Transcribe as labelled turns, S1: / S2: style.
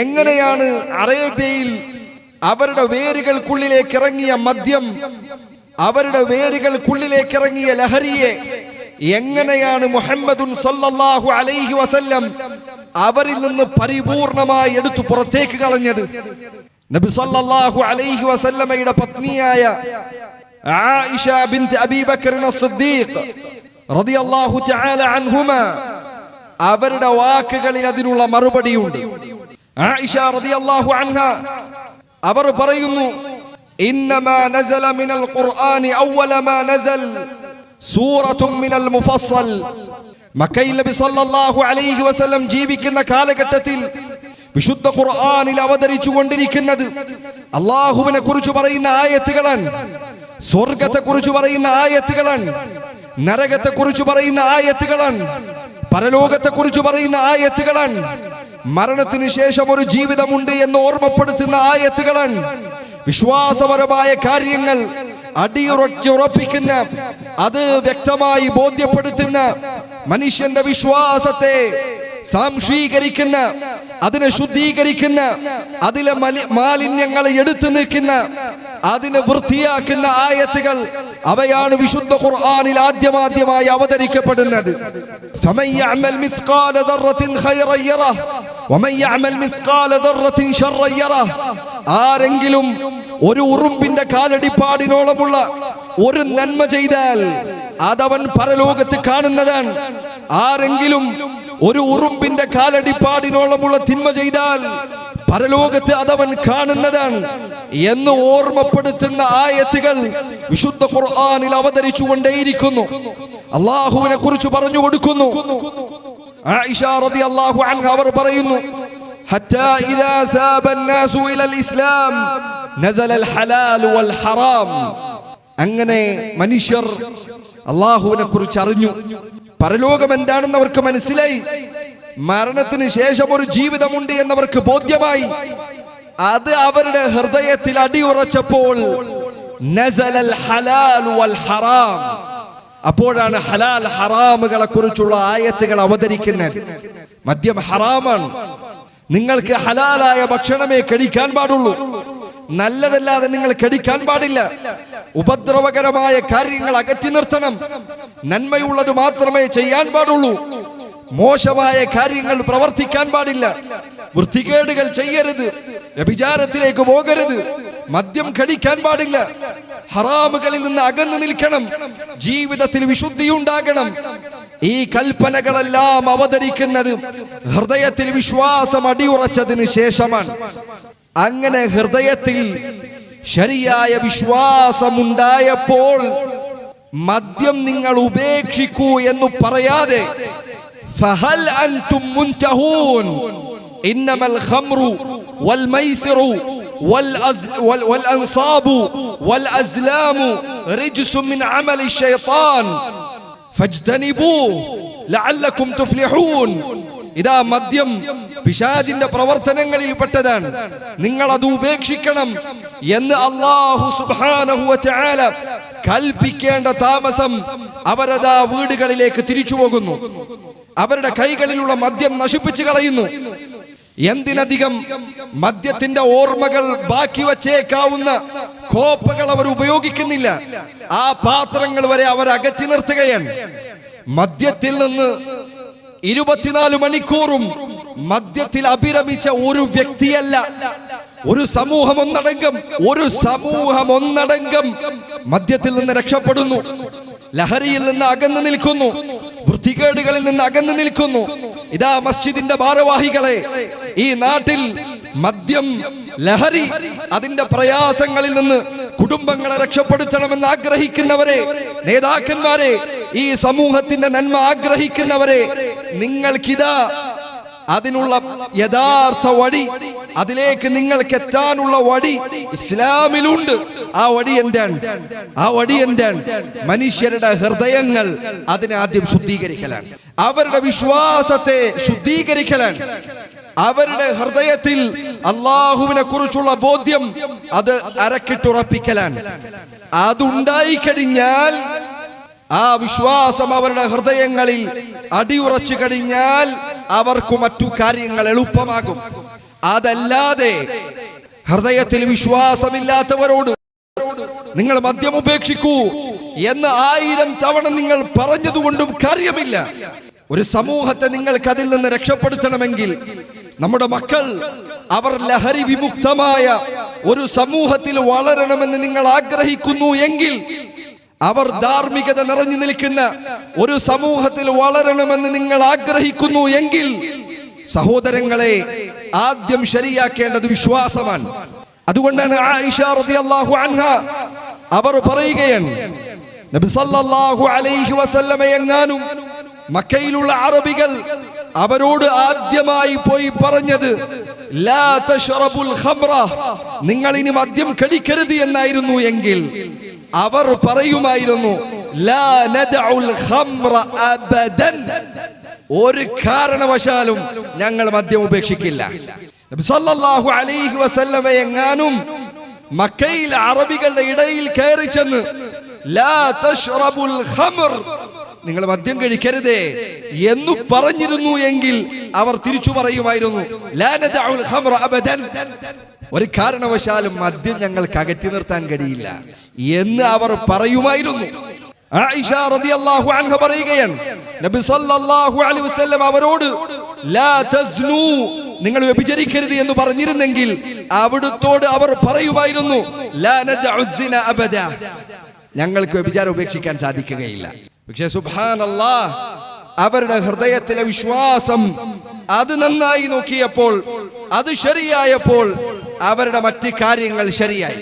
S1: എങ്ങനെയാണ് അറേബ്യയിൽ അവരുടെ വേരുകൾക്കുള്ളിലേക്ക് ഇറങ്ങിയ മദ്യം അവരുടെ വേരുകൾക്കുള്ളിലേക്ക് ഇറങ്ങിയ ലഹരിയെ എങ്ങനെയാണ് മുഹമ്മദുൻ സല്ലല്ലാഹു അലൈഹി വസല്ലം അവരിൽ നിന്ന് പരിപൂർണമായി എടുത്തു പുറത്തേക്ക് കളഞ്ഞത്? നബി സല്ലല്ലാഹു അലൈഹി വസല്ലമയുടെ പത്നിയായ ബിൻത് റളിയല്ലാഹു തആല അവരുടെ വാക്കുകളിൽ അതിനുള്ള മറുപടിയുണ്ട്. ആയിഷ റളിയല്ലാഹു അൻഹ. അവർ പറയുന്നു ഇന്നമാ നസല മിനൽ ഖുർആനി അവ്വല മാ നസൽ സൂറത്തും മിനൽ മുഫസ്സൽ. മക്കയിൽ നബി സല്ലല്ലാഹു അലൈഹി വസല്ലം ജീവിക്കുന്ന കാലഘട്ടത്തിൽ വിശുദ്ധ ഖുർആനിൽ അവതരിച്ചു കൊണ്ടിരിക്കുന്നത് അള്ളാഹുവിനെ കുറിച്ച് പറയുന്ന ആയത്തുകളാണ് സ്വർഗത്തെ കുറിച്ച് പറയുന്ന ആയത്തുകളാണ് നരകത്തെ കുറിച്ച് പറയുന്ന ആയത്തുകളാണ് പരലോകത്തെ കുറിച്ച് പറയുന്ന ആയത്തുകളാണ്. മരണത്തിന് ശേഷം ഒരു ജീവിതമുണ്ട് എന്ന് ഓർമ്മപ്പെടുത്തുന്ന ആയത്തുകളാണ് വിശ്വാസപരമായ കാര്യങ്ങൾ അടിയുറച്ചുറപ്പിക്കുന്ന അത് വ്യക്തമായി ബോധ്യപ്പെടുത്തുന്ന മനുഷ്യന്റെ വിശ്വാസത്തെ സാംശീകരിക്കുന്ന അതിനെ ശുദ്ധീകരിക്കുന്ന അതിലെ മലി- മാലിന്യങ്ങളെ എടുത്തു നിൽക്കുന്ന അതിനെ വൃത്തിയാക്കുന്ന ആയത്തുകൾ അവയാണ് വിശുദ്ധ ഖുർആനിൽ ആദ്യമാദ്യമായി അവതരിക്കപ്പെടുന്നത്. ആരെങ്കിലും ഒരു ഉറുമ്പിന്റെ കാലടിപ്പാടിനോളമുള്ള ഒരു നന്മ ചെയ്താൽ അതവൻ പരലോകത്ത് കാണുന്നതാണ്. ആരെങ്കിലും ഒരു ഉറുമ്പിന്റെ കാലടിപ്പാടിനോളമുള്ള തിന്മ ചെയ്താൽ പരലോകത്ത് അതവൻ കാണുന്നതാണ് എന്ന് ഓർമ്മപ്പെടുത്തുന്ന ആയത്തുകൾ വിശുദ്ധ ഖുർആനിൽ അവതരിച്ചു കൊണ്ടേയിരിക്കുന്നു അള്ളാഹുവിനെ കുറിച്ച് പറഞ്ഞു കൊടുക്കുന്നു ആയിഷ റളിയല്ലാഹു അൻഹ അവർ പറയുന്നു حتى إذا ثاب الناس إلى الإسلام نزل الحلال والحرام അങ്ങനെ മനുഷ്യർ അള്ളാഹുവിനെ കുറിച്ച് അറിഞ്ഞു പരലോകം എന്താണെന്ന് അവർക്ക് മനസ്സിലായി മരണത്തിന് ശേഷം ഒരു ജീവിതമുണ്ട് എന്നവർക്ക് ബോധ്യമായി. അത് അവരുടെ ഹൃദയത്തിൽ അടിയുറച്ചപ്പോൾ ഹറാം. അപ്പോഴാണ് ഹലാൽ ഹറാമുകളെ കുറിച്ചുള്ള ആയത്തുകൾ അവതരിക്കുന്നത്. മദ്യം ഹറാമാണ്. നിങ്ങൾക്ക് ഹലാലായ ഭക്ഷണമേ കഴിക്കാൻ പാടുള്ളൂ. നല്ലതല്ലാതെ നിങ്ങൾ കടിക്കാൻ പാടില്ല. ഉപദ്രവകരമായ കാര്യങ്ങൾ അകറ്റി നിർത്തണം. നന്മയുള്ളത് മാത്രമേ ചെയ്യാൻ പാടുള്ളൂ. മോശമായ കാര്യങ്ങൾ പ്രവർത്തിക്കാൻ പാടില്ല. വൃത്തികേടുകൾ ചെയ്യരുത്. വ്യഭിചാരത്തിലേക്ക് പോകരുത്. മദ്യം കടിക്കാൻ പാടില്ല. ഹറാമുകളിൽ നിന്ന് അകന്നു നിൽക്കണം. ജീവിതത്തിൽ വിശുദ്ധി ഉണ്ടാകണം. ഈ കൽപ്പനകളെല്ലാം അവതരിക്കുന്നത് ഹൃദയത്തിൽ വിശ്വാസം അടിയുറച്ചതിന് ശേഷമാണ്. അങ്ങനെ ഹൃദയത്തിൽ ശരിയായ വിശ്വാസമുണ്ടായപ്പോൾ മദ്യം നിങ്ങൾ ഉപേക്ഷിക്കൂ എന്ന് പറയാതെ ഫഹൽ അൻതും മുൻതഹൂൻ ഇന്നമൽ ഖംറു വൽ മൈസിറു والأز وال والأنصاب والأزلام رجس من عمل الشيطان فاجتنبوه لعلكم تفلحون ഇതാ മദ്യം പിശാചിന്റെ പ്രവർത്തനങ്ങളിൽ പെട്ടതാണ് നിങ്ങൾ അത് ഉപേക്ഷിക്കണം എന്ന് അള്ളാഹു സുബ്ഹാനഹു വതആല കൽപ്പിക്കേണ്ട താമസം അവരതാ വീടുകളിലേക്ക് തിരിച്ചു പോകുന്നു അവരുടെ കൈകളിലുള്ള മദ്യം നശിപ്പിച്ചു കളയുന്നു. എന്തിനധികം മദ്യത്തിന്റെ ഓർമ്മകൾ ബാക്കി വച്ചേക്കാവുന്ന കോപ്പകൾ അവർ ഉപയോഗിക്കുന്നില്ല. ആ പാത്രങ്ങൾ വരെ അവർ അകറ്റി നിർത്തുകയാണ്. മദ്യത്തിൽ നിന്ന് ഇരുപത്തിനാല് മണിക്കൂറും മദ്യത്തിൽ അഭിരമിച്ച ഒരു വ്യക്തിയല്ല. ഒരു സമൂഹം ഒന്നടങ്കം ഒരു സമൂഹം ഒന്നടങ്കം മദ്യത്തിൽ നിന്ന് രക്ഷപ്പെടുന്നു. ലഹരിയിൽ നിന്ന് അകന്നു നിൽക്കുന്നു. വൃത്തികേടുകളിൽ നിന്ന് അകന്നു നിൽക്കുന്നു. ഇതാ മസ്ജിദിന്റെ ഭാരവാഹികളെ ഈ നാട്ടിൽ മദ്യം ലഹരി അതിന്റെ പ്രയാസങ്ങളിൽ നിന്ന് കുടുംബങ്ങളെ രക്ഷപ്പെടുത്തണമെന്ന് ആഗ്രഹിക്കുന്നവരെ നേതാക്കന്മാരെ ഈ സമൂഹത്തിന്റെ നന്മ ആഗ്രഹിക്കുന്നവരെ നിങ്ങൾക്കിതാ അതിനുള്ള യഥാർത്ഥ വഴി അതിലേക്ക് നിങ്ങൾക്ക് എത്താനുള്ള വഴി ഇസ്ലാമിലുണ്ട്. ആ വഴി എന്താണ്? ആ വഴി എന്താണ്? മനുഷ്യരുടെ ഹൃദയങ്ങൾ അതിനെ ആദ്യം ശുദ്ധീകരിക്കലാണ്. അവരുടെ വിശ്വാസത്തെ ശുദ്ധീകരിക്കലാണ്. അവരുടെ ഹൃദയത്തിൽ അള്ളാഹുവിനെ കുറിച്ചുള്ള ബോധ്യം അത് അരക്കിട്ടുറപ്പിക്കലാണ്. അതുണ്ടായി കഴിഞ്ഞാൽ ആ വിശ്വാസം അവരുടെ ഹൃദയങ്ങളിൽ അടിയുറച്ചു കഴിഞ്ഞാൽ അവർക്ക് മറ്റു കാര്യങ്ങൾ എളുപ്പമാകും. അതല്ലാതെ ഹൃദയത്തിൽ വിശ്വാസമില്ലാത്തവരോട് നിങ്ങൾ മദ്യം ഉപേക്ഷിക്കൂ എന്ന് ആയിരം തവണ നിങ്ങൾ പറഞ്ഞതുകൊണ്ടും കാര്യമില്ല. ഒരു സമൂഹത്തെ നിങ്ങൾക്ക് അതിൽ നിന്ന് രക്ഷപ്പെടുത്തണമെങ്കിൽ നമ്മുടെ മക്കൾ അവർ ലഹരി വിമുക്തമായ ഒരു സമൂഹത്തിൽ വളരണമെന്ന് നിങ്ങൾ ആഗ്രഹിക്കുന്നു എങ്കിൽ അവർ ധാർമ്മികത നിറഞ്ഞു നിൽക്കുന്ന ഒരു സമൂഹത്തിൽ വളരണമെന്ന് നിങ്ങൾ ആഗ്രഹിക്കുന്നു എങ്കിൽ സഹോദരങ്ങളെ ആദ്യം ശരിയാക്കേണ്ടത് വിശ്വാസമാണ്. അതുകൊണ്ടാണ് ആയിഷ റളിയല്ലാഹു അൻഹ അവർ പറയുകയാണ് നബി സല്ലല്ലാഹു അലൈഹി മക്കയിലുള്ള അറബികൾ അവരോട് ആദ്യമായി പോയി പറഞ്ഞത് ലാ നിങ്ങൾ ഇനി മദ്യം കഴിക്കരുത് എന്നായിരുന്നു എങ്കിൽ അവർ പറയുമായിരുന്നു ഒരു കാരണവശാലും ഞങ്ങൾ മദ്യം ഉപേക്ഷിക്കില്ല. സല്ലല്ലാഹു അലൈഹി വസല്ലമ എങ്ങാനും മക്കയിൽ അറബികളുടെ ഇടയിൽ കയറി ചെന്ന് നിങ്ങൾ മദ്യം കഴിക്കരുതേ എന്ന് പറഞ്ഞിരുന്നു എങ്കിൽ അവർ തിരിച്ചു പറയുമായിരുന്നു ഒരു കാരണവശാലും മദ്യം ഞങ്ങൾക്ക് അകറ്റി നിർത്താൻ കഴിയില്ല. എന്ന് അവർ പറയുമായിരുന്നു. ആയിഷ റളിയല്ലാഹു അൻഹ പറയുകയാണ്. നബി സല്ലല്ലാഹു അലൈഹി വസല്ലം അവരോട് ലാ തസ്നു നിങ്ങൾ വ്യഭിചരിക്കരുത് എന്ന് പറഞ്ഞിരുന്നെങ്കിൽ അവിടുത്തോട് അവർ പറയുമായിരുന്നു ലാ അബദ ഞങ്ങൾക്ക് വ്യഭിചാരം ഉപേക്ഷിക്കാൻ സാധിക്കുകയില്ല. പക്ഷേ സുബ്ഹാനല്ലാഹ് അവരുടെ ഹൃദയത്തിലെ വിശ്വാസം അത് നന്നായി നോക്കിയപ്പോൾ അത് ശരിയായപ്പോൾ അവരുടെ മറ്റു കാര്യങ്ങൾ ശരിയായി.